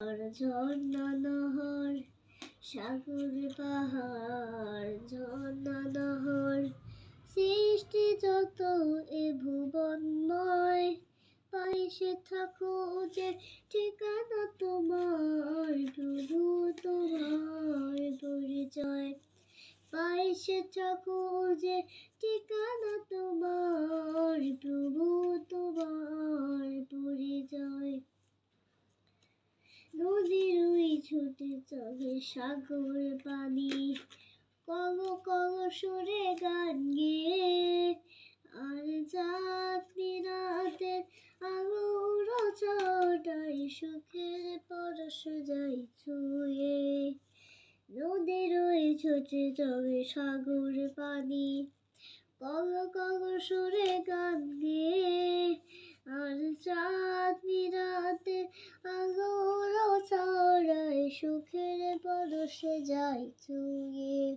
ঝর্ণা নহর, সাগর পাহাড় ঝর্ণা নহর, সৃষ্টি যত এ ভুবনময় পাইসে থাকো যে ঠিকানা তোমার প্রভু তোমার পরিচয়। পাইসে থাকো যে ঠিকানা তোমার প্রভু তোমার পরিচয় নদীর ছুটে চলে সাগর পানি কগ কগ সুরে গান গেয়ে। আর যাত্রী রাতের আলোর চটাই সুখের পরশ যাই ছুঁয়ে। নদীর ওই ছুটে চলে সাগর পানি কগ কগ সুরে গান গেয়ে। পরশে যাই চুয়ে।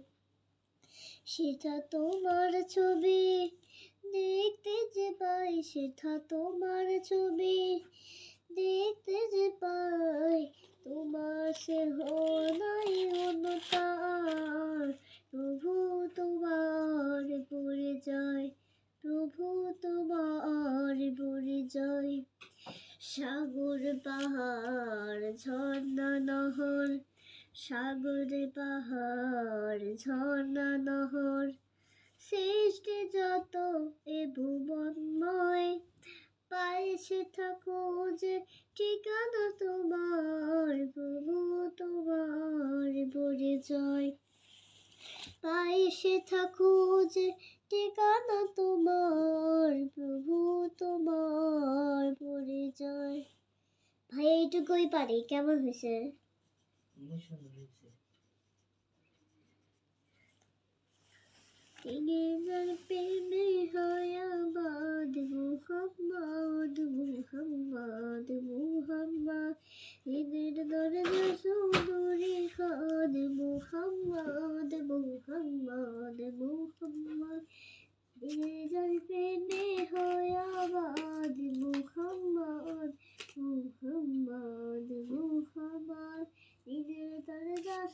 সেটা তোমার ছবি। দেখতে যে পাই, সেটা তোমার ছবি। দেখতে যে পাই, তোমার সে নাই অনুতার প্রভু তোমার পড়ে যায়, প্রভু তোমার পড়ে যায়। সাগর পাহাড়, ঝর্ণা নহর সাগর পাহাড়, ঝর্ণা নহর, সৃষ্টি যত এ ভুবনময়। পাইছে থাকো যে ঠিকানা তোমার, প্রভু তোমার পরিচয় পাইসে থাকো যে ঠিকানা তোমার, প্রভু তোমার পরিচয় ভাই, এইটুকুই পারি, কেমন হয়েছে? Together, baby, hoya bad Muhammad, Muhammad, Muhammad. Ligid darja suduri khad Muhammad, Muhammad, Muhammad. Ligid baby, hoya bad Muhammad, Muhammad, Muhammad. それじゃ、